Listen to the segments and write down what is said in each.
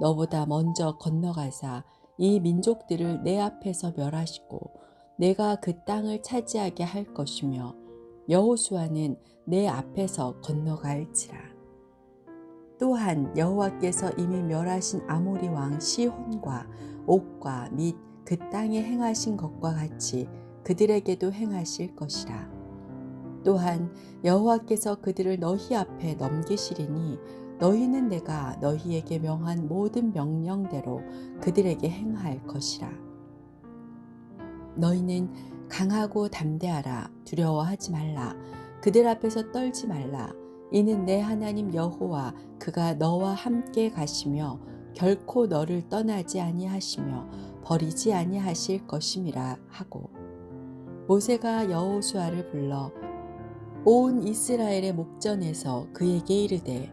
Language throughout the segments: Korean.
너보다 먼저 건너가사 이 민족들을 내 앞에서 멸하시고 내가 그 땅을 차지하게 할 것이며 여호수아는 내 앞에서 건너갈지라. 또한 여호와께서 이미 멸하신 아모리 왕 시혼과 옥과 및 그 땅에 행하신 것과 같이 그들에게도 행하실 것이라. 또한 여호와께서 그들을 너희 앞에 넘기시리니 너희는 내가 너희에게 명한 모든 명령대로 그들에게 행할 것이라. 너희는 강하고 담대하라. 두려워하지 말라. 그들 앞에서 떨지 말라. 이는 내 하나님 여호와 그가 너와 함께 가시며 결코 너를 떠나지 아니하시며 버리지 아니하실 것임이라 하고. 모세가 여호수아를 불러 온 이스라엘의 목전에서 그에게 이르되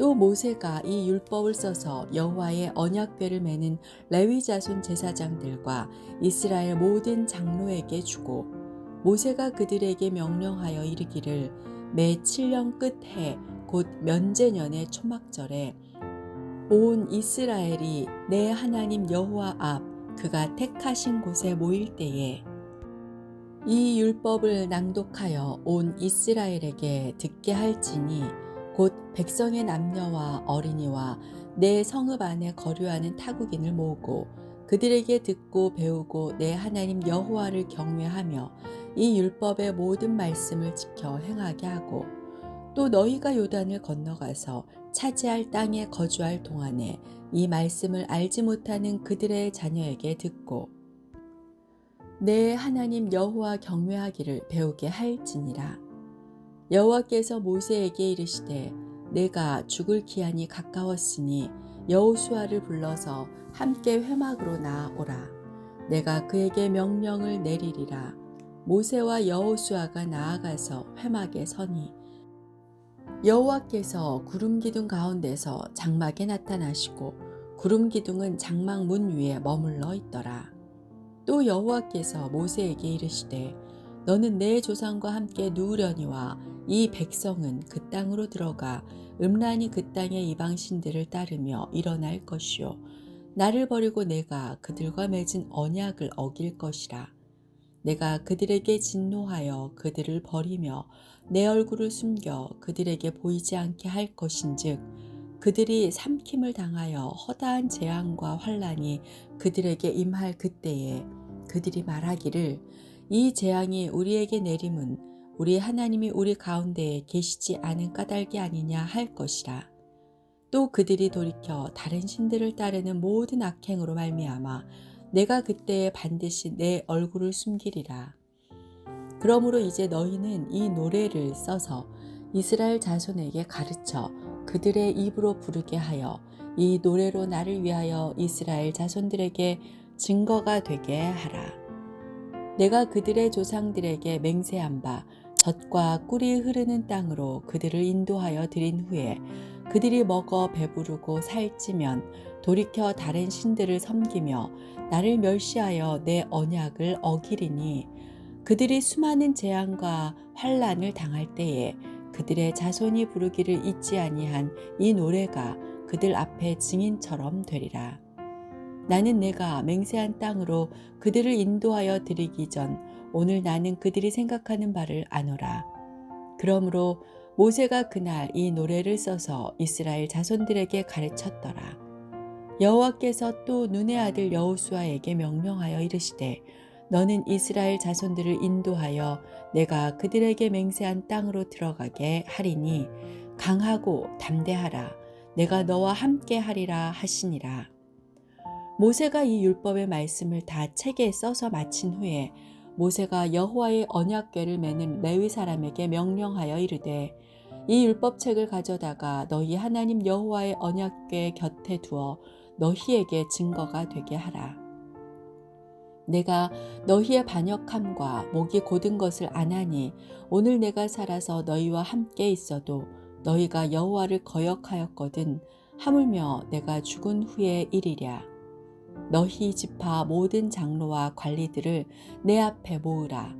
또 모세가 이 율법을 써서 여호와의 언약궤를 매는 레위 자손 제사장들과 이스라엘 모든 장로에게 주고 모세가 그들에게 명령하여 이르기를 매 7년 끝해 곧 면제년의 초막절에 온 이스라엘이 내 하나님 여호와 앞 그가 택하신 곳에 모일 때에 이 율법을 낭독하여 온 이스라엘에게 듣게 할지니 곧 백성의 남녀와 어린이와 내 성읍 안에 거류하는 타국인을 모으고 그들에게 듣고 배우고 내 하나님 여호와를 경외하며 이 율법의 모든 말씀을 지켜 행하게 하고 또 너희가 요단을 건너가서 차지할 땅에 거주할 동안에 이 말씀을 알지 못하는 그들의 자녀에게 듣고 내 하나님 여호와 경외하기를 배우게 할지니라. 여호와께서 모세에게 이르시되 내가 죽을 기한이 가까웠으니 여호수아를 불러서 함께 회막으로 나아오라. 내가 그에게 명령을 내리리라. 모세와 여호수아가 나아가서 회막에 서니. 여호와께서 구름 기둥 가운데서 장막에 나타나시고 구름 기둥은 장막 문 위에 머물러 있더라. 또 여호와께서 모세에게 이르시되 너는 내 조상과 함께 누우려니와 이 백성은 그 땅으로 들어가 음란히 그 땅의 이방신들을 따르며 일어날 것이요. 나를 버리고 내가 그들과 맺은 언약을 어길 것이라. 내가 그들에게 진노하여 그들을 버리며 내 얼굴을 숨겨 그들에게 보이지 않게 할 것인즉 그들이 삼킴을 당하여 허다한 재앙과 환란이 그들에게 임할 그때에 그들이 말하기를 이 재앙이 우리에게 내림은 우리 하나님이 우리 가운데에 계시지 않은 까닭이 아니냐 할 것이라. 또 그들이 돌이켜 다른 신들을 따르는 모든 악행으로 말미암아 내가 그때에 반드시 내 얼굴을 숨기리라. 그러므로 이제 너희는 이 노래를 써서 이스라엘 자손에게 가르쳐 그들의 입으로 부르게 하여 이 노래로 나를 위하여 이스라엘 자손들에게 증거가 되게 하라. 내가 그들의 조상들에게 맹세한 바 젖과 꿀이 흐르는 땅으로 그들을 인도하여 드린 후에 그들이 먹어 배부르고 살찌면 돌이켜 다른 신들을 섬기며 나를 멸시하여 내 언약을 어기리니 그들이 수많은 재앙과 환란을 당할 때에 그들의 자손이 부르기를 잊지 아니한 이 노래가 그들 앞에 증인처럼 되리라. 나는 내가 맹세한 땅으로 그들을 인도하여 드리기 전 오늘 나는 그들이 생각하는 바를 아노라. 그러므로 모세가 그날 이 노래를 써서 이스라엘 자손들에게 가르쳤더라. 여호와께서 또 눈의 아들 여호수아에게 명령하여 이르시되 너는 이스라엘 자손들을 인도하여 내가 그들에게 맹세한 땅으로 들어가게 하리니 강하고 담대하라 내가 너와 함께 하리라 하시니라. 모세가 이 율법의 말씀을 다 책에 써서 마친 후에 모세가 여호와의 언약궤를 매는 레위 사람에게 명령하여 이르되 이 율법책을 가져다가 너희 하나님 여호와의 언약궤 곁에 두어 너희에게 증거가 되게 하라. 내가 너희의 반역함과 목이 곧은 것을 안하니 오늘 내가 살아서 너희와 함께 있어도 너희가 여호와를 거역하였거든 하물며 내가 죽은 후에 이리랴. 너희 지파 모든 장로와 관리들을 내 앞에 모으라.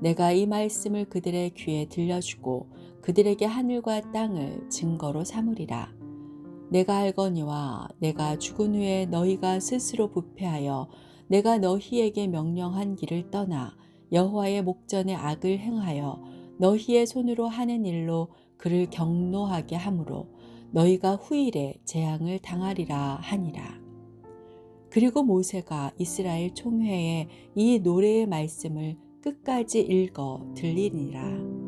내가 이 말씀을 그들의 귀에 들려주고 그들에게 하늘과 땅을 증거로 삼으리라. 내가 알거니와 내가 죽은 후에 너희가 스스로 부패하여 내가 너희에게 명령한 길을 떠나 여호와의 목전에 악을 행하여 너희의 손으로 하는 일로 그를 경노하게 하므로 너희가 후일에 재앙을 당하리라 하니라. 그리고 모세가 이스라엘 총회에 이 노래의 말씀을 끝까지 읽어 들리니라.